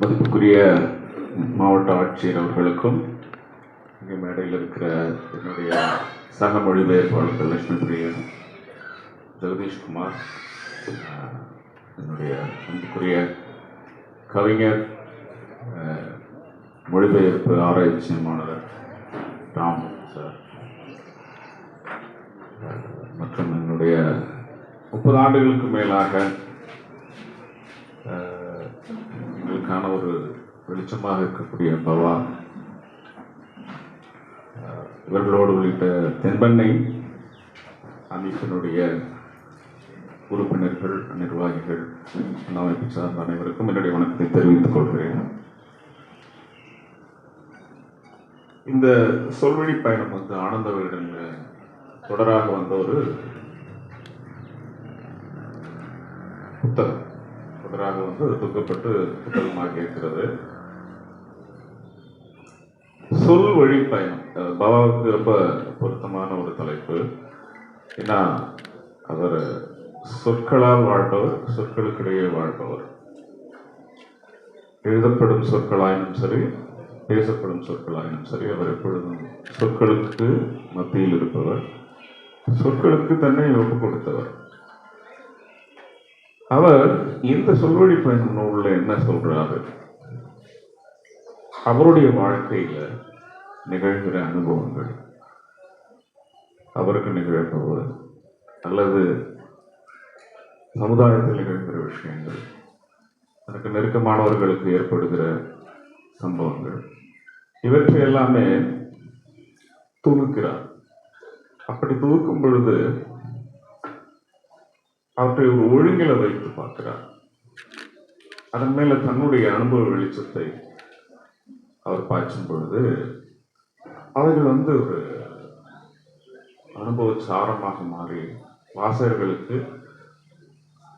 மதிப்புக்குரிய மாவட்ட ஆட்சியர் அவர்களுக்கும் இங்கே மேடையில் இருக்கிற என்னுடைய சக மொழிபெயர்ப்பாளர்கள் லட்சுமி பிரியன் ஜெகதீஷ்குமார் என்னுடைய அன்புக்குரிய கவிஞர் மொழிபெயர்ப்பு ஆராய்ச்சி மாணவர் ராம் சார். மற்றும் என்னுடைய முப்பது ஆண்டுகளுக்கு மேலாக எங்களுக்கான ஒரு வெளிச்சமாக இருக்கக்கூடிய பவா. இவர்களோடு உள்ளிட்ட தென்பெண்ணை அமைப்பினுடைய உறுப்பினர்கள் நிர்வாகிகள் அமைப்பு சார்ந்த அனைவருக்கும் என்னுடைய வணக்கத்தை தெரிவித்துக் கொள்கிறேன். இந்த சொல்வழி பயணம் வந்து ஆனந்த விகடன்ல தொடராக வந்த ஒரு புத்தகம். தொடராக வந்து தொகுக்கப்பட்டு துக்கப்பட்டு புத்தகமாக இருக்கிறது. சொல் வழி பயணம். பாபாவுக்கு ரொம்ப பொருத்தமான ஒரு தலைப்பு. ஏன்னா அவர் சொற்களால் வாழ்பவர் சொற்களுக்கிடையே வாழ்பவர். எழுதப்படும் சொற்களாயினும் சரி பேசப்படும் சொற்களாயினும் சரி அவர் எப்பொழுதும் சொற்களுக்கு மத்தியில் இருப்பவர். சொற்களுக்கு தன்னை ஒப்பு கொடுத்தவர். அவர் இந்த சொல்வழி பயணம் நூலில் என்ன சொல்றாரு? அவருடைய வாழ்க்கையில் நிகழ்கிற அனுபவங்கள். அவருக்கு நிகழ்பவர் அல்லது சமுதாயத்தில் நிகழ்கிற விஷயங்கள். தனக்கு நெருக்கமானவர்களுக்கு ஏற்படுகிற சம்பவங்கள். இவற்றை எல்லாமே துணுக்கிறார். அப்படி தொகுக்கும் பொழுது அவற்றை ஒரு ஒழுங்கில வைத்து பார்க்கிறார். அதன் மேல தன்னுடைய அனுபவ வெளிச்சத்தை அவர் பாய்ச்சும் பொழுது அவைகள் வந்து ஒரு அனுபவ சாரமாக மாறி வாசகர்களுக்கு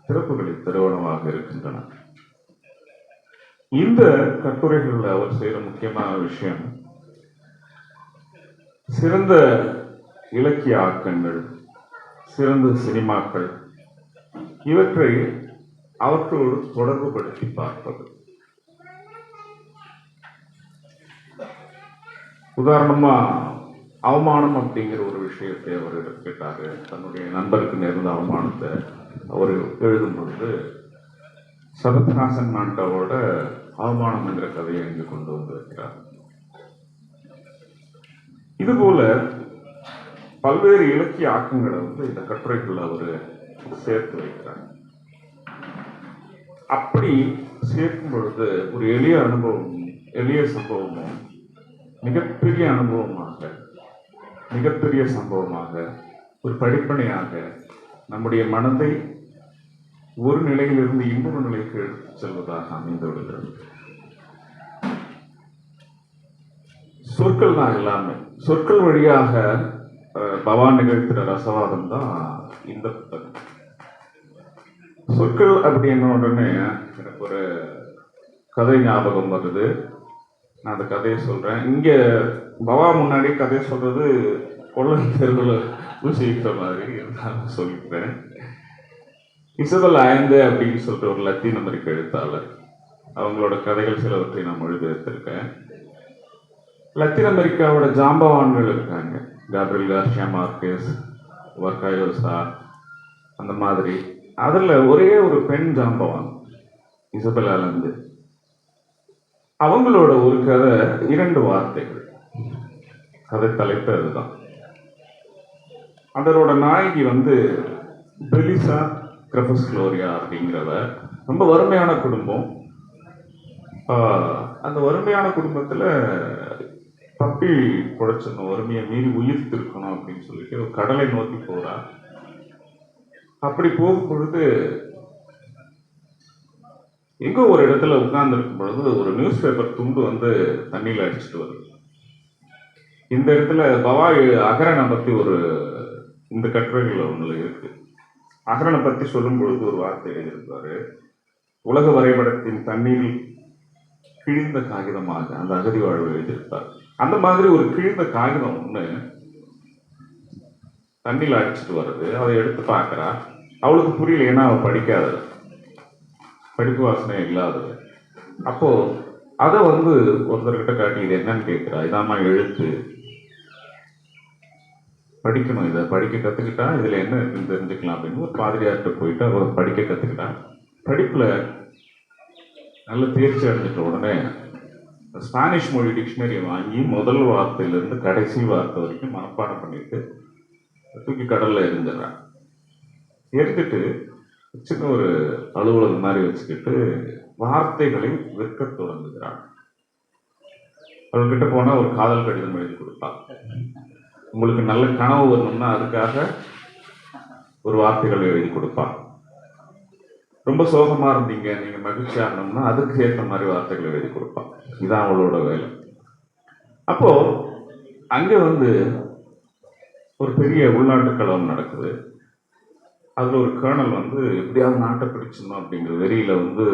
சிறப்புகளின் திருவனமாக இருக்கின்றன இந்த கட்டுரைகளில் அவர் செய்கிற முக்கியமான விஷயம் சிறந்த இலக்கிய ஆக்கங்கள் சிறந்த சினிமாக்கள் இவற்றை அவற்றோடு தொடர்புபடுத்தி பார்ப்பது. உதாரணமா அவமானம் அப்படிங்கிற ஒரு விஷயத்தை அவர் கேட்டார் தன்னுடைய நண்பருக்கு நேர்ந்த அவமானத்தை அவர் எழுதும் பொழுது சரத்ஹாசன் நாட்டாவோட அவமானம் என்ற கதையை இங்கு கொண்டு வந்திருக்கிறார். இதுபோல பல்வேறு இலக்கிய ஆக்கங்களை வந்து இந்த கட்டுரைக்குள்ள அவர் சேர்த்து வைக்கிறாங்க அப்படி சேர்க்கும் பொழுது ஒரு எளிய அனுபவம் எளிய சம்பவமும் மிகப்பெரிய அனுபவமாக மிகப்பெரிய சம்பவமாக ஒரு படிப்பனையாக நம்முடைய மனதை ஒரு நிலையிலிருந்து இன்னொரு நிலைக்கு செல்வதாக அமைந்து விடுகிறது. சொற்கள் தான் எல்லாமே. சொற்கள் வழியாக பவான் நிகழ்த்தின ரசவாதம் தான் இந்த புத்தகம். சொற்கள் அப்படின்ன உடனே எனக்கு ஒரு கதை ஞாபகம் வருது. நான் அந்த கதையை சொல்கிறேன் இங்கே பவா முன்னாடி கதையை சொல்கிறது கொள்ளன் தெருவில் ஊசிக்கிற மாதிரி இருந்தாலும் சொல்லிக்கிறேன் இசபல் அயந்து அப்படின்னு சொல்லிட்டு ஒரு லத்தீன் அமெரிக்க எழுத்தாளர். அவங்களோட கதைகள் சிலவற்றை நான் மொழிபெயர்த்திருக்கேன் லத்தீன் அமெரிக்காவோட ஜாம்பவான்கள் இருக்காங்க. காப்ரியல் கார்ஷியா மார்க்கேஸ் வர்காயோசா அந்த மாதிரி. அதில் ஒரே ஒரு பெண் ஜாம்பவான் இசபெல்லாலேருந்து அவங்களோட ஒரு கதை இரண்டு வார்த்தைகள். கதை தலைப்பு அதுதான் அதனோட நாயகி வந்து பெலிசா கிரபஸ்க்ளோரியா அப்படிங்கிறவ ரொம்ப வறுமையான குடும்பம். அந்த வறுமையான குடும்பத்தில் தப்பி பொழைச்சிடணும் வறுமையை மீறி உயிர் திருக்கணும் அப்படின்னு சொல்லிட்டு ஒரு கடலை நோக்கி போறா. அப்படி போகும் பொழுது எங்கோ ஒரு இடத்துல உட்கார்ந்துருக்கும் பொழுது ஒரு நியூஸ் பேப்பர் துண்டு வந்து தண்ணியில் அடிச்சிட்டு வருது. இந்த இடத்துல பவாய் அகரனை பற்றி ஒரு இந்த கட்டுரைகள் ஒன்று இருக்கு. அகரனை பற்றி சொல்லும் பொழுது ஒரு வார்த்தை எழுதியிருப்பாரு. உலக வரைபடத்தின் தண்ணீரில் கிழிந்த காகிதமாக அந்த அகதி வாழ்வு எழுதியிருப்பார். அந்த மாதிரி ஒரு கிழிந்த காகிதம் ஒன்று தண்ணியில் அடிச்சுட்டு வருது அதை எடுத்து பார்க்கறா. அவளுக்கு புரியல ஏன்னா அவள் படிக்காதது படிப்பு வாசனை இல்லாதது. அப்போது அதை வந்து ஒருத்தர்கிட்ட காட்டி இது என்னன்னு கேட்குறா இதாம்மா எழுத்து. படிக்கணும் இதை படிக்க கற்றுக்கிட்டா இதில் என்ன தெரிஞ்சுக்கலாம் அப்படின்னு ஒரு பாதிரியார்கிட்ட போயிட்டு அவர் படிக்க கற்றுக்கிட்டான் படிப்பில் நல்ல தேர்ச்சி அடைஞ்சிட்ட உடனே ஸ்பானிஷ் மொழி டிக்ஷனரி வாங்கி முதல் வார்த்தையிலேருந்து கடைசி வார்த்தை வரைக்கும் மனப்பாடம் பண்ணிட்டு தூக்கி கடலில் எரிஞ்சிடறான் எரிஞ்சிட்டு சின்ன ஒரு அலுவலகம் மாதிரி வச்சுக்கிட்டு வார்த்தைகளை விற்க தொடங்குகிறான் அவர்கிட்ட போனால் ஒரு காதல் கடிதம் எழுதி கொடுப்பான் உங்களுக்கு நல்ல கனவு வரணும்னா அதுக்காக ஒரு வார்த்தைகள் எழுதி கொடுப்பான் ரொம்ப சோகமாக இருந்தீங்க நீங்கள் மகிழ்ச்சியாக இருந்தோம்னா அதுக்கு ஏற்ற மாதிரி வார்த்தைகள் எழுதி கொடுப்பான் இதுதான் அவளோட வேலை. அப்போது அங்கே வந்து ஒரு பெரிய உள்நாட்டு கலவரம் நடக்குது. அதில் ஒரு கேர்னல் வந்து எப்படியாவது நாட்டை பிடிச்சிடணும் அப்படிங்கிற வெறியில் வந்து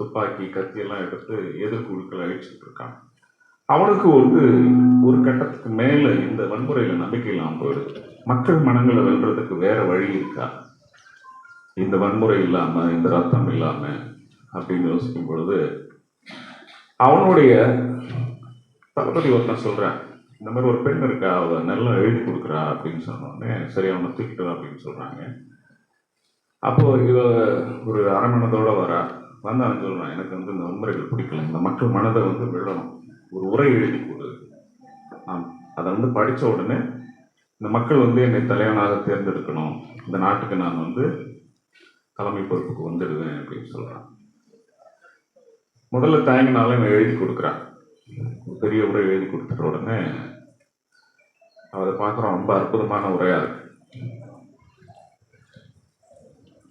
துப்பாக்கி கத்தியெல்லாம் எடுத்து எதிர்குழுக்கள் அழிச்சிட்டு இருக்கான் அவனுக்கு வந்து ஒரு கட்டத்துக்கு மேலே இந்த வன்முறையில் நம்பிக்கை இல்லாமல் போயிடுது. மக்கள் மனங்களை வெல்றதுக்கு வேற வழி இருக்கா? இந்த வன்முறை இல்லாமல் இந்த ரத்தம் இல்லாமல் அப்படின்னு யோசிக்கும் பொழுது அவனுடைய தளபதி ஒருத்தன் சொல்கிறேன் இந்த மாதிரி ஒரு பெண் இருக்கா? அவள் நல்லா எழுதி கொடுக்குறா அப்படின்னு சொன்னோடனே சரி அவனை தூக்கிட்டு அப்படின்னு சொல்கிறாங்க அப்போது இவ ஒரு அரமணத்தோடு வரா. வந்து அவன் சொல்றான் எனக்கு வந்து இந்த வன்முறைகள் பிடிக்கல. இந்த மக்கள் மனதை வந்து விழணும் ஒரு உரை எழுதி கொடு. அதை வந்து படித்த உடனே இந்த மக்கள் வந்து என்னை தலைவனாக தேர்ந்தெடுக்கணும். இந்த நாட்டுக்கு நான் வந்து தலைமை பொறுப்புக்கு வந்துடுவேன் அப்படின்னு சொல்கிறான் முதல்ல தயங்கினாலும் இவன் எழுதி கொடுக்குறான். பெரிய உரை எழுதி கொடுத்துட்ட உடனே அவரை அதை பார்க்குறான் ரொம்ப அற்புதமான உரையாக இருக்கு.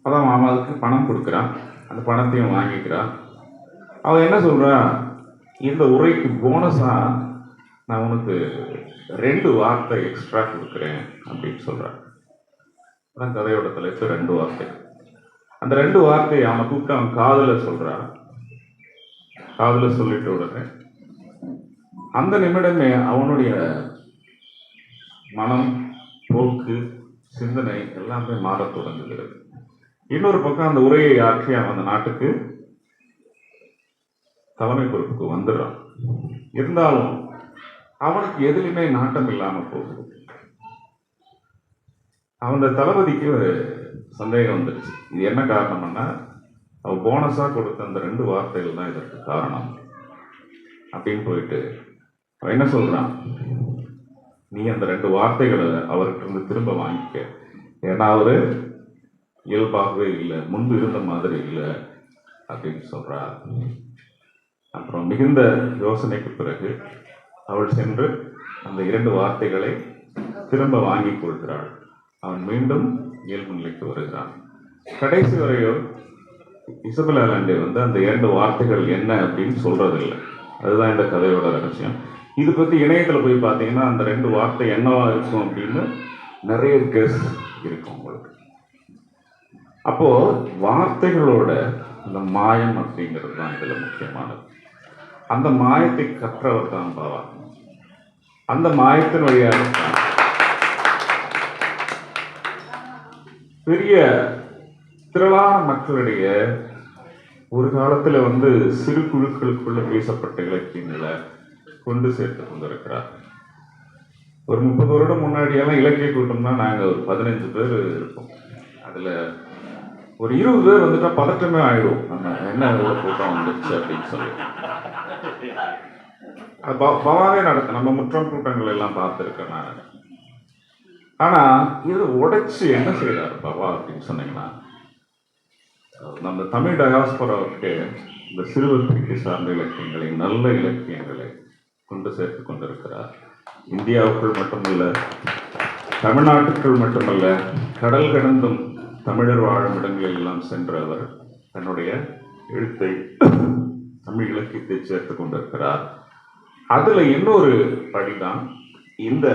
அதான் அவன் அதுக்கு பணம் கொடுக்குறான். அந்த பணத்தையும் வாங்கிக்கிறான். அவன் என்ன சொல்கிறான் இந்த உரைக்கு போனஸாக நான் உனக்கு ரெண்டு வார்த்தை எக்ஸ்ட்ரா கொடுக்குறேன் அப்படின்னு சொல்கிறான் அதான் கதையோட தலைப்பு ரெண்டு வார்த்தை. அந்த ரெண்டு வார்த்தையை அவனை கூப்பிட்டு அவன் காதில் சொல்கிறான் காதில் சொல்லிட்டு உடனே அந்த நிமிடமே அவனுடைய மனம் போக்கு சிந்தனை எல்லாமே மாறத் தொடங்குகிறது. இன்னொரு பக்கம் அந்த உரையை ஆற்றி அவன் அந்த நாட்டுக்கு தலைமை பொறுப்புக்கு வந்துடுறான். இருந்தாலும் அவனுக்கு எதுலையுமே நாட்டம் இல்லாம போகுது. அவன் தளபதிக்கு சந்தேகம் வந்துடுச்சு இது என்ன காரணம்னா அவள் போனஸா கொடுத்த அந்த ரெண்டு வார்த்தைகள் தான் இதற்கு காரணம். அப்படின்னு போயிட்டு என்ன சொல்றான்? நீ அந்த ரெண்டு வார்த்தைகளை அவர்கிட்ட இருந்து திரும்ப வாங்கிக்க. ஏன்னா அவரு இயல்பாகவே இல்லை முன்பு இருந்த மாதிரி இல்லை அப்படின்னு சொல்றார். அப்புறம் மிகுந்த யோசனைக்கு பிறகு அவள் சென்று அந்த இரண்டு வார்த்தைகளை திரும்ப வாங்கிக் கொள்கிறாள். அவன் மீண்டும் இயல்பு நிலைக்கு வருகிறான். கடைசி வரையோ இசபெல் ஆலண்டே வந்து அந்த இரண்டு வார்த்தைகள் என்ன அப்படின்னு சொல்றதில்லை. அதுதான் இந்த கதையோட ரகசியம். இது பற்றி இணையத்தில் போய் பார்த்தீங்கன்னா அந்த ரெண்டு வார்த்தை என்னவா இருக்கும் அப்படின்னு நிறைய கேஸ் இருக்கும் உங்களுக்கு. அப்போது வார்த்தைகளோட அந்த மாயம் அப்படிங்கிறது தான் இதில் முக்கியமானது. அந்த மாயத்தை கற்றவர் தான் பாவா அந்த மாயத்தின் வழியாக தான் பெரிய திரளான மக்களிடையே ஒரு காலத்தில் வந்து சிறு குழுக்களுக்குள்ள பேசப்பட்ட இலக்கியங்களை கொண்டு சேர்த்து கொண்டிருக்கிறார் ஒரு முப்பது வருடம் முன்னாடியெல்லாம் இலக்கிய கூட்டம்னா நாங்கள் ஒரு பதினஞ்சு பேர் இருப்போம். அதில் ஒரு இருபது பேர் வந்துட்டா பதட்டமே ஆயிடும் நம்ம என்ன கூட்டம் வந்துருச்சு அப்படின்னு சொல்லி. அது பவாவே நடக்கும் நம்ம முற்றம் கூட்டங்கள் எல்லாம் பார்த்துருக்கேன் நான். ஆனால் இது உடைச்சு என்ன செய்யறாரு பவா அப்படின்னு சொன்னீங்கன்னா நம்ம தமிழ் டயாஸ்பராவுக்கு இந்த சிறுவர் சார்ந்த இலக்கியங்களை நல்ல இலக்கியங்களை கொண்டு சேர்த்து கொண்டிருக்கிறார். இந்தியாவுக்குள் மட்டுமல்ல தமிழ்நாட்டுக்குள் மட்டுமல்ல கடல் கடந்தும் தமிழர் வாழும் இடங்களில் எல்லாம் சென்ற அவர் தன்னுடைய எழுத்தை தமிழ் இலக்கியத்தை சேர்த்து கொண்டிருக்கிறார். அதில் இன்னொரு படிதான் இந்த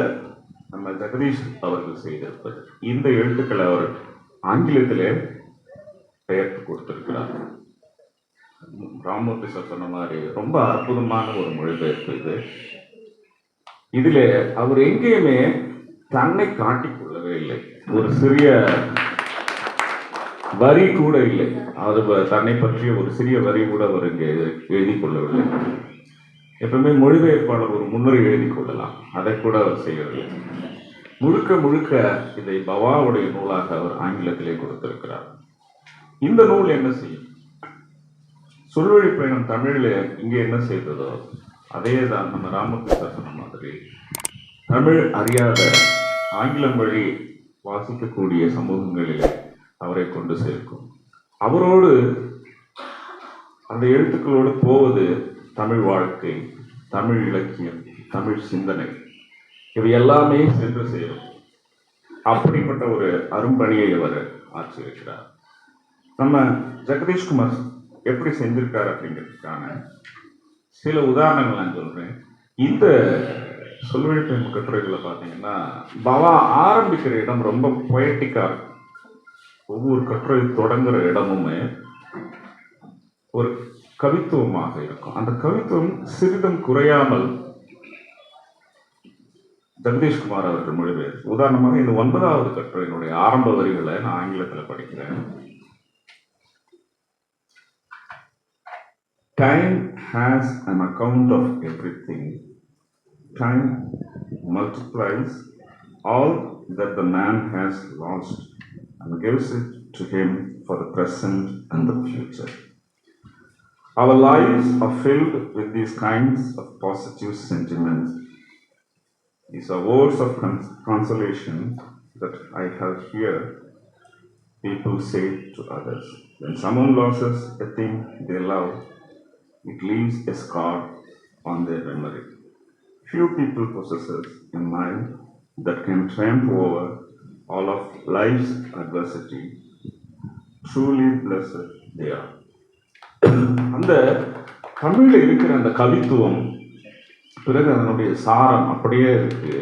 நம்ம ஜெகதீஷ் அவர்கள் செய்திருப்பது. இந்த எழுத்துக்களை அவர் ஆங்கிலத்திலே பெயர்த்து கொடுத்திருக்கிறார். ராமூர்த்தி சார் சொன்ன மாதிரி ரொம்ப அற்புதமான ஒரு மொழிபெயர்ப்பு இது. இதில் அவர் எங்கேயுமே தன்னை காட்டிக் கொள்ளவே இல்லை. ஒரு சிறிய வரி கூட இல்லை. அது தன்னை பற்றிய ஒரு சிறிய வரி கூட அவர் இங்கே எழுதி கொள்ளவில்லை. எப்பவுமே மொழிபெயர்ப்பாளர் ஒரு முன்னுரை எழுதி கொள்ளலாம். அதை கூட அவர் செய்யவில்லை. முழுக்க முழுக்க இதை பவாவுடைய நூலாக அவர் ஆங்கிலத்திலே கொடுத்திருக்கிறார். இந்த நூல் என்ன செய்யும்? சொல்வழி பயணம் தமிழில் இங்கே என்ன செய்ததோ அதே தான் நம்ம ராமகிருஷ்ண சொன்ன மாதிரி தமிழ் அறியாத ஆங்கிலம் வழி வாசிக்கக்கூடிய சமூகங்களிலே அவரை கொண்டு சேர்க்கும். அவரோடு அந்த எழுத்துக்களோடு போவது தமிழ் வாழ்க்கை தமிழ் இலக்கியம் தமிழ் சிந்தனை இவை எல்லாமே சென்று சேரும். அப்படிப்பட்ட ஒரு அரும்பணியை அவர் ஆற்றியிருக்கிறார். நம்ம ஜெகதீஷ்குமார் எப்படி செஞ்சிருக்காரு அப்படிங்கிறதுக்கான சில உதாரணங்கள் நான் சொல்கிறேன் இந்த சொல்வழிப்பெண் கட்டுரைகளை பார்த்தீங்கன்னா பவா ஆரம்பிக்கிற இடம் ரொம்ப பொயட்டிக்காக இருக்கும். ஒவ்வொரு கட்டுரை தொடங்குற இடமுமே ஒரு கவித்துவமாக இருக்கும். அந்த கவித்துவம் சிறிதும் குறையாமல் ஜெகதீஷ்குமார் அவர்கள் மொழிபெயர் உதாரணமாக இந்த ஒன்பதாவது கட்டுரையினுடைய ஆரம்ப வரிகளை நான் ஆங்கிலத்தில் படிக்கிறேன். Time has an account of everything. Time multiplies all that the man has lost and gives it to him for the present and the future. Our lives are filled with these kinds of positive sentiments. These are words of cons- consolation that I have heard people say to others. When someone loses a thing they love, it leaves a scar on their memory. Few people possess a mind that can triumph over all of life's adversity. Truly blessed they are. அந்த தமிழில் இருக்கிற அந்த கவித்துவம் பிறகு அதனுடைய சாரம் அப்படியே இருக்கு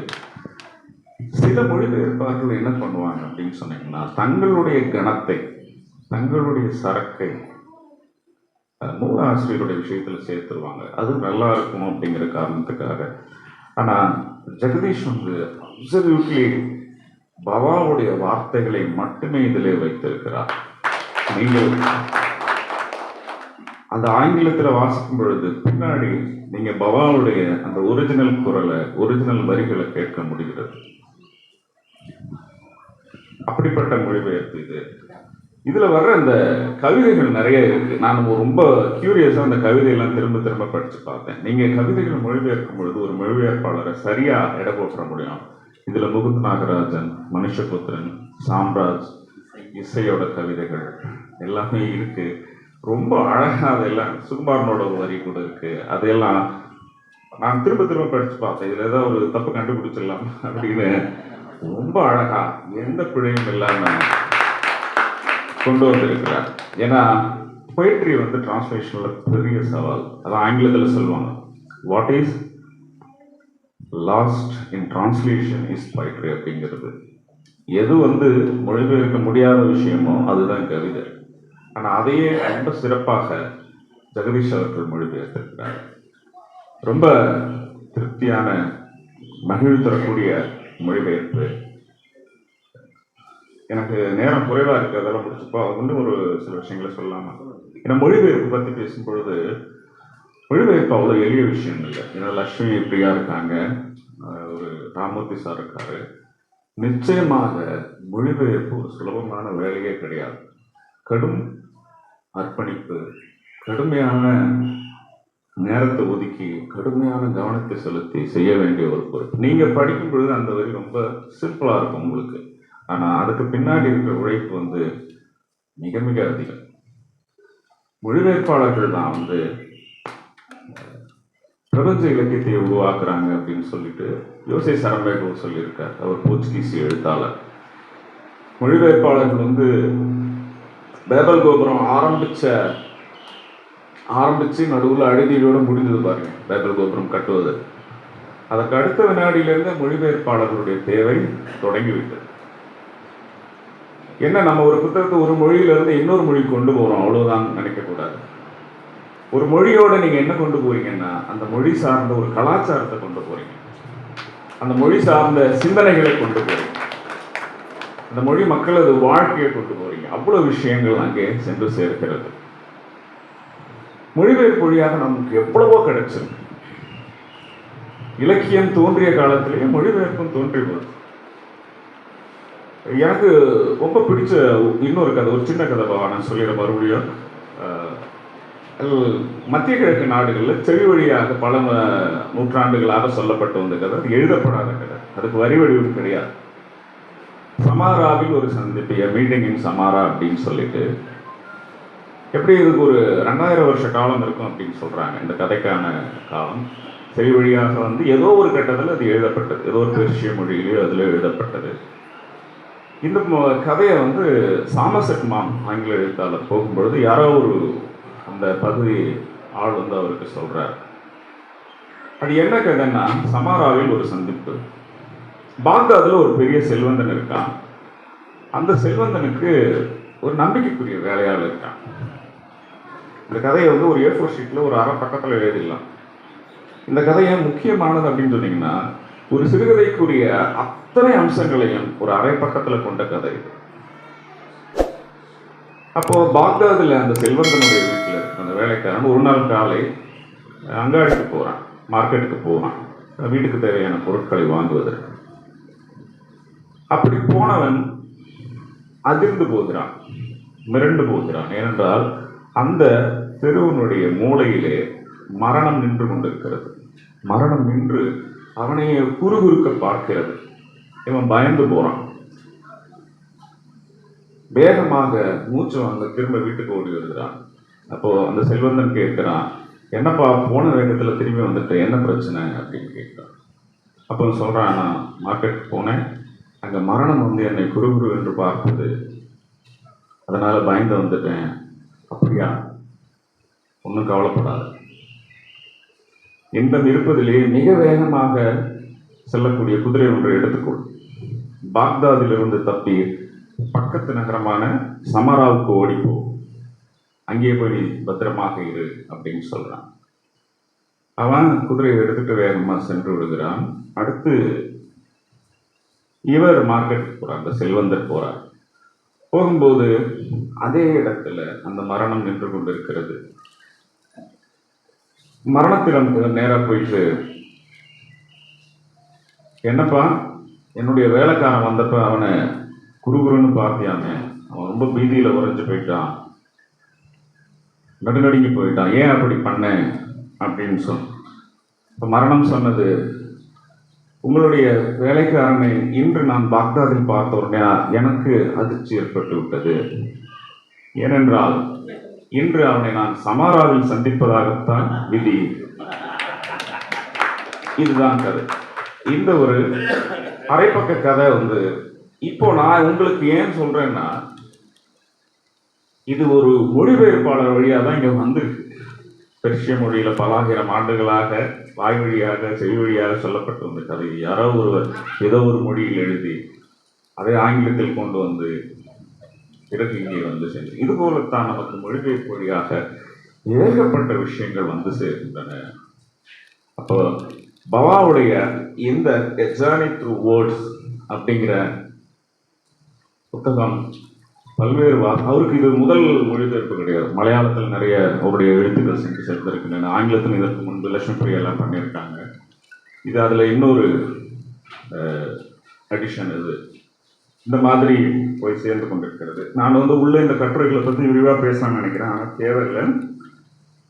சில மொழிபெயர்ப்பாளர்கள் என்ன பண்ணுவாங்க அப்படின்னு சொன்னீங்கன்னா தங்களுடைய கணத்தை தங்களுடைய சரக்கை மூல ஆசிரியருடைய விஷயத்துல சேர்த்துருவாங்க. அது நல்லா இருக்கும் அப்படிங்கிற காரணத்துக்காக. ஆனா ஜெகதீஷ் வந்து அப்சல்யூட்லி பவாவுடைய வார்த்தைகளை மட்டுமே இதிலே வைத்திருக்கிறார். நீங்கள் அந்த ஆங்கிலத்தில் வாசிக்கும் பொழுது பின்னாடி நீங்க பவாவுடைய அந்த ஒரிஜினல் குரலை ஒரிஜினல் வரிகளை கேட்க முடிகிறது. அப்படிப்பட்ட மொழிபெயர்ப்பு இது. இதில் வர்ற இந்த கவிதைகள் நிறைய இருக்கு. நான் ரொம்ப க்யூரியஸாக அந்த கவிதையெல்லாம் திரும்ப திரும்ப படித்து பார்த்தேன். நீங்கள் கவிதைகள் மொழிபெயர்க்கும் பொழுது ஒரு மொழிபெயர்ப்பாளரை சரியாக எடை போற்ற முடியும். இதில் முகுந்த் நாகராஜன் மனுஷபுத்திரன் சாம்ராஜ் இசையோட கவிதைகள் எல்லாமே இருக்கு. ரொம்ப அழகாக அதெல்லாம் சுகுமாரனோட ஒரு வரி கூட இருக்கு. அதையெல்லாம் நான் திரும்ப திரும்ப படித்து பார்த்தேன். இதில் ஏதாவது ஒரு தப்பு கண்டுபிடிச்சிடலாம் அப்படின்னு. ரொம்ப அழகாக எந்த பிழையும் இல்லாமல் கொண்டு வந்திருக்கிறார். ஏன்னா பொயிட்ரி வந்து டிரான்ஸ்லேஷனில் பெரிய சவால். அதான் ஆங்கிலத்தில் சொல்லுவாங்க. What is lost in translation is poetry அப்படிங்கிறது. எது வந்து மொழிபெயர்க்க முடியாத விஷயமோ அதுதான் கவிதை. ஆனால் அதையே ரொம்ப சிறப்பாக ஜெகதீஷ் அவர்கள் மொழிபெயர்த்திருக்கிறார். ரொம்ப திருப்தியான மகிழ்வு தரக்கூடிய மொழிபெயர்ப்பு எனக்கு நேரம் குறைவாக இருக்கிறதால அதெல்லாம் முடிச்சுப்போ வந்து ஒரு சில விஷயங்களை சொல்லலாமா? ஏன்னா மொழிபெயர்ப்பு பற்றி பேசும்பொழுது மொழிபெயர்ப்பு அவ்வளோ எளிய விஷயம் இல்லை. ஏன்னா லக்ஷ்மி பிரியா இருக்காங்க. ஒரு ராமூர்த்தி சார் இருக்காரு. நிச்சயமாக மொழிபெயர்ப்பு ஒரு சுலபமான வேலையே கிடையாது. கடும் அர்ப்பணிப்பு கடுமையான நேரத்தை ஒதுக்கி கடுமையான கவனத்தை செலுத்தி செய்ய வேண்டிய ஒரு பொறுப்பு. நீங்கள் படிக்கும் பொழுது அந்த வரி ரொம்ப சிம்பிளாக இருக்கும் உங்களுக்கு. ஆனால் அதுக்கு பின்னாடி இருக்கிற உழைப்பு வந்து மிக மிக அதிகம். மொழிபெயர்ப்பாளர்கள் தான் வந்து பிரபஞ்ச இலக்கியத்தை உருவாக்குறாங்க அப்படின்னு சொல்லிட்டு யோசை சரம்பேகோ சொல்லியிருக்கார். அவர் போர்ச்சுகீஸ் எழுத்தாளர். மொழிபெயர்ப்பாளர்கள் வந்து பேபல் கோபுரம் ஆரம்பிச்ச ஆரம்பிச்சு நடுவில் அழுதியோடு முடிந்தது பாருங்க. பேபல் கோபுரம் கட்டுவது. அதற்கு அடுத்த வினாடியிலிருந்து மொழிபெயர்ப்பாளர்களுடைய தேவை தொடங்கிவிட்டது. என்ன நம்ம ஒரு புத்தகத்தை ஒரு மொழியிலிருந்து இன்னொரு மொழிக்கு கொண்டு போகிறோம் அவ்வளோதான் நினைக்கக்கூடாது. ஒரு மொழியோட நீங்கள் என்ன கொண்டு போகிறீங்கன்னா அந்த மொழி சார்ந்த ஒரு கலாச்சாரத்தை கொண்டு போகிறீங்க அந்த மொழி சார்ந்த சிந்தனைகளை கொண்டு போகிறீங்க அந்த மொழி மக்களது வாழ்க்கையை கொண்டு போகிறீங்க அவ்வளோ விஷயங்கள் அங்கே சென்று சேர்க்கிறது. மொழிபெயர்ப்பு வழியாக நமக்கு எவ்வளவோ கிடைச்சிருக்கு. இலக்கியம் தோன்றிய காலத்திலேயே மொழிபெயர்ப்பும் தோன்றி போகுது. எனக்கு ரொம்ப பிடிச்ச இன்னொரு கதை ஒரு சின்ன கதை நான் சொல்லிடுறேன் மறுபடியும். மத்திய கிழக்கு நாடுகளில் செவி வழியாக பல நூற்றாண்டுகளாக சொல்லப்பட்ட வந்த கதை. அது எழுதப்படாத கதை. அதுக்கு வரி வடிவம் கிடையாது. சமாராவில் ஒரு சந்திப்பு மீட்டிங் இன் சமாரா அப்படின்னு சொல்லிட்டு. எப்படி இதுக்கு ஒரு ரெண்டாயிரம் வருஷ காலம் இருக்கும் அப்படின்னு சொல்கிறாங்க இந்த கதைக்கான காலம். செவி வழியாக வந்து ஏதோ ஒரு கட்டத்தில் அது எழுதப்பட்டது. ஏதோ ஒரு பெர்ஷிய மொழியிலேயோ அதில் எழுதப்பட்டது. இந்த கதையை வந்து சாமசெட் மாம் ஆங்கில எழுத்தாளர் போகும்பொழுது யாரோ ஒரு அந்த பகுதி ஆள் வந்து அவருக்கு சொல்கிறார் அது என்ன கதைன்னா சமாராவில் ஒரு சந்திப்பு. பாக்தாதில் ஒரு பெரிய செல்வந்தன் இருக்கான். அந்த செல்வந்தனுக்கு ஒரு நம்பிக்கைக்குரிய வேலையாள் இருக்கான். இந்த கதையை வந்து ஒரு ஏ ஃபோர் ஷீட்டில் ஒரு அரை பக்கத்தில் எழுதிடலாம். இந்த கதையை முக்கியமானது அப்படின்னு சொன்னீங்கன்னா ஒரு சிறுகதைக்குரிய அத்தனை அம்சங்களையும் ஒரு அரை பக்கத்தில் கொண்ட கதை. இது அப்போ பாக்தாதில் அந்த செல்வந்தனுடைய வீட்டில் அந்த வேலைக்காரன் ஒரு நாள் காலை அங்காடிக்கு போகிறான் மார்க்கெட்டுக்கு போகிறான் வீட்டுக்கு தேவையான பொருட்களை வாங்குவதற்கு. அப்படி போனவன் அதிர்ந்து போகிறான் மிரண்டு போகிறான். ஏனென்றால் அந்த தெருவனுடைய மூலையிலே மரணம் நின்று கொண்டிருக்கிறது. மரணம் நின்று அவனை குறுகுறுக்க பார்க்கிறது. இவன் பயந்து போறான். வேகமாக மூச்சு வாங்க திரும்ப வீட்டுக்கு ஓடி வருகிறான். அப்போ அந்த செல்வந்தன் கேட்கிறான் என்னப்பா போன வேகத்துல திரும்பி வந்துட்டு என்ன பிரச்சனை? அப்படின்னு கேட்கிறான். அப்போ சொல்றான் நான் மார்க்கெட் போனேன். அங்க மரணம் வந்து என்னை குறுகுறு என்று பார்த்தது அதனால பயந்து வந்துட்டேன். அப்படியா? ஒன்றும் கவலைப்படாது. இன்பம் இருப்பதிலே மிக வேகமாக செல்லக்கூடிய குதிரை ஒன்றை எடுத்துக்கொள். பாக்தாதிலிருந்து தப்பி பக்கத்து நகரமான சமராவுக்கு ஓடிப்போ. அங்கே போய் நீ பத்திரமாக இரு அப்படின்னு சொல்றான். அவன் குதிரையை எடுத்துட்டு வேகமாக சென்று விடுகிறான். அடுத்து இவர் மார்க்கெட்டுக்கு போகிறார் அந்த செல்வந்தர் போறார். போகும்போது அதே இடத்துல அந்த மரணம் நின்று கொண்டிருக்கிறது. மரணத்திடம் நேராக போயிட்டு என்னப்பா என்னுடைய வேலைக்காரன் வந்தப்ப அவனை குருகுருன்னு பார்த்தியாமே அவன் ரொம்ப பீதியில் உறைஞ்சு போயிட்டான். நடுநடுங்கி போயிட்டான். ஏன் அப்படி பண்ணேன் அப்படின்னு சொன்ன இப்போ மரணம் சொன்னது உங்களுடைய வேலைக்காரனை இன்று நான் பாக்தாதில் பார்த்த உடனே எனக்கு அதிர்ச்சி ஏற்பட்டு விட்டது. ஏனென்றால் இன்று அவனை நான் சமாராவில் சந்திப்பதாகத்தான் விதி. இதுதான் கதை. இந்த ஒரு அரைப்பக்க கதை வந்து இப்போ நான் உங்களுக்கு ஏன் சொல்றேன்னா இது ஒரு மொழிபெயர்ப்பாளர் வழியாக தான் இங்கே வந்திருக்கு. பெர்ஷிய மொழியில் பலாயிரம் ஆண்டுகளாக வாய் வழியாக செவி வழியாக சொல்லப்பட்ட இந்த கதை. யாரோ ஒருவர் ஏதோ ஒரு மொழியில் எழுதி அதை ஆங்கிலத்தில் கொண்டு வந்து பிறகு இங்கே வந்து சேர்ந்து இது போலத்தான் நமக்கு மொழிபெயர்ப்பு வழியாக ஏகப்பட்ட விஷயங்கள் வந்து சேர்கின்றன. அப்போ பவாவுடைய இந்த ஜேர்னி த்ரூ வேர்ட்ஸ் அப்படிங்கிற புத்தகம் பல்வேறு வா அவருக்கு இது முதல் மொழிபெயர்ப்பு கிடையாது. மலையாளத்தில் நிறைய அவருடைய எழுத்துக்கள் சென்று சேர்ந்திருக்கின்றன ஆங்கிலத்தில் இதற்கு முன்பு லட்சுமி எல்லாம் பண்ணியிருக்காங்க. இது அதில் இன்னொரு அடிஷன் இது. இந்த மாதிரி போய் சேர்ந்து கொண்டிருக்கிறது. நான் வந்து உள்ள இந்த கட்டுரைகளை பற்றி விரிவாக பேசலாம்னு நினைக்கிறேன். ஆனால் தேவையில்லை.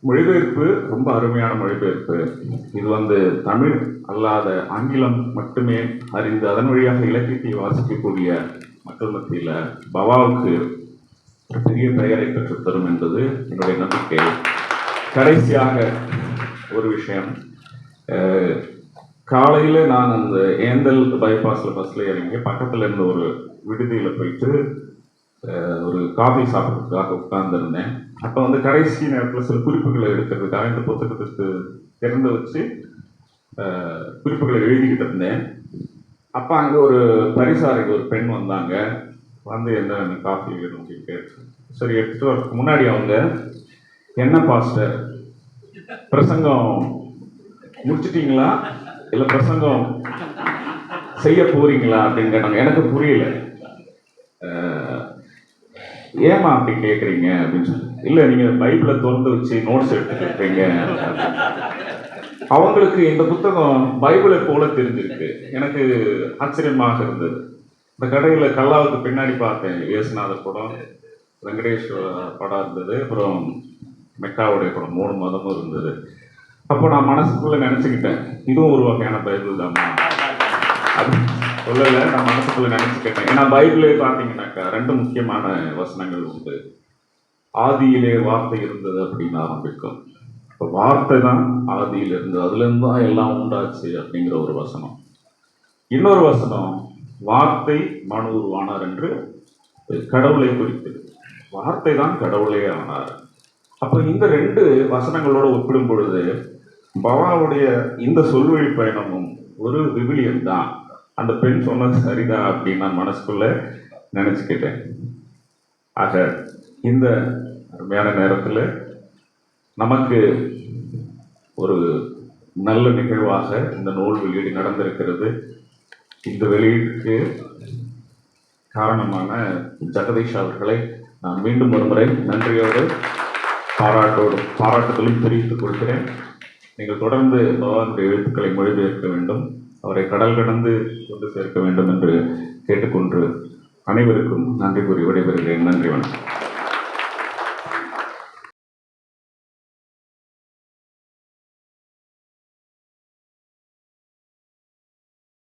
மொழிபெயர்ப்பு ரொம்ப அருமையான மொழிபெயர்ப்பு. இது வந்து தமிழ் அல்லாத ஆங்கிலம் மட்டுமே அறிந்து அதன் வழியாக இலக்கியத்தை வாசிக்கக்கூடிய மக்கள் மத்தியில் பவாவுக்கு பெரிய பெயரை பெற்று தரும் என்பது என்னுடைய நம்பிக்கை. கடைசியாக ஒரு விஷயம் காலையில் நான் அந்த ஏந்தல் பைபாஸில் பஸ்ஸில் இறங்கி பக்கத்தில் இருந்த ஒரு விடுதியில் போயிட்டு ஒரு காஃபி சாப்பிட்றதுக்காக உட்கார்ந்துருந்தேன். அப்போ வந்து கடைசி நேரத்தில் சில குறிப்புகளை எடுக்கிறதுக்காக இந்த புத்தகத்துக்கு திறந்து வச்சு குறிப்புகளை எழுதிக்கிட்டு இருந்தேன். அப்போ அங்கே ஒரு பரிசாரைக்கு ஒரு பெண் வந்தாங்க. வந்து என்ன எனக்கு காஃபி வேணும்? அப்படின்னு கேட்டு சரி எடுத்துகிட்டு வரதுக்கு முன்னாடி அவங்க என்ன பாஸ்டர் பிரசங்கம் முடிச்சிட்டிங்களா? இல்லை பிரசங்கம் செய்ய போறீங்களா அப்படின்னு கேட்டாங்க. எனக்கு புரியல. ஏமா அப்படி கேட்குறீங்க அப்படின்னு சொல்லி. இல்லை நீங்கள் பைபிளை திறந்து வச்சு நோட்ஸ் எடுத்துக்கிட்டீங்க. அவங்களுக்கு இந்த புத்தகம் பைபிளை போல தெரிஞ்சிருக்கு. எனக்கு ஆச்சரியமாக இருந்தது. இந்த கடையில் கல்லாவுக்கு பின்னாடி பார்த்தேன். இயேசுநாதர் படம் வெங்கடேஸ்வர படம் இருந்தது. அப்புறம் மெக்காவுடைய படம் மூணு மதமும் இருந்தது. அப்போ நான் மனசுக்குள்ளே நினச்சிக்கிட்டேன் இதுவும் ஒரு வகையான பைபிள் தான். அது சொல்லலை நான் மனசுக்குள்ளே நினச்சிக்கிட்டேன். ஏன்னா பைபிளே பார்த்தீங்கன்னாக்கா ரெண்டு முக்கியமான வசனங்கள் உண்டு. ஆதியிலே வார்த்தை இருந்தது அப்படின்னு ஆரம்பிக்கும். இப்போ வார்த்தை தான் ஆதியில் இருந்தது. அதுலேருந்து தான் எல்லாம் உண்டாச்சு அப்படிங்கிற ஒரு வசனம். இன்னொரு வசனம் வார்த்தை மனு உருவானார் என்று கடவுளை குறித்தது வார்த்தை தான் கடவுளே ஆனார். அப்போ இந்த ரெண்டு வசனங்களோட ஒப்பிடும் பொழுது பவாவுடைய இந்த சொல்வழி பயணமும் ஒரு விவிலியம் தான். அந்த பெண் சொன்னது சரிதான் அப்படின்னு நான் மனசுக்குள்ள நினச்சிக்கிட்டேன். ஆக இந்த அருமையான நேரத்தில் நமக்கு ஒரு நல்ல நிகழ்வாக இந்த நூல் வெளியீடு நடந்திருக்கிறது. இந்த வெளியீட்டுக்கு காரணமான ஜெகதீஷ் அவர்களை நான் மீண்டும் ஒரு முறை நன்றியோடு பாராட்டோடு பாராட்டுதலும் தெரிவித்துக் கொள்கிறேன். நீங்கள் தொடர்ந்து பகவானுடைய எழுத்துக்களை மொழிபெயர்க்க வேண்டும் அவரை கடல் கடந்து கொண்டு சேர்க்க வேண்டும் என்று கேட்டுக்கொண்டு அனைவருக்கும் நன்றி கூறி விடைபெறுகிறேன். நன்றி வணக்கம்.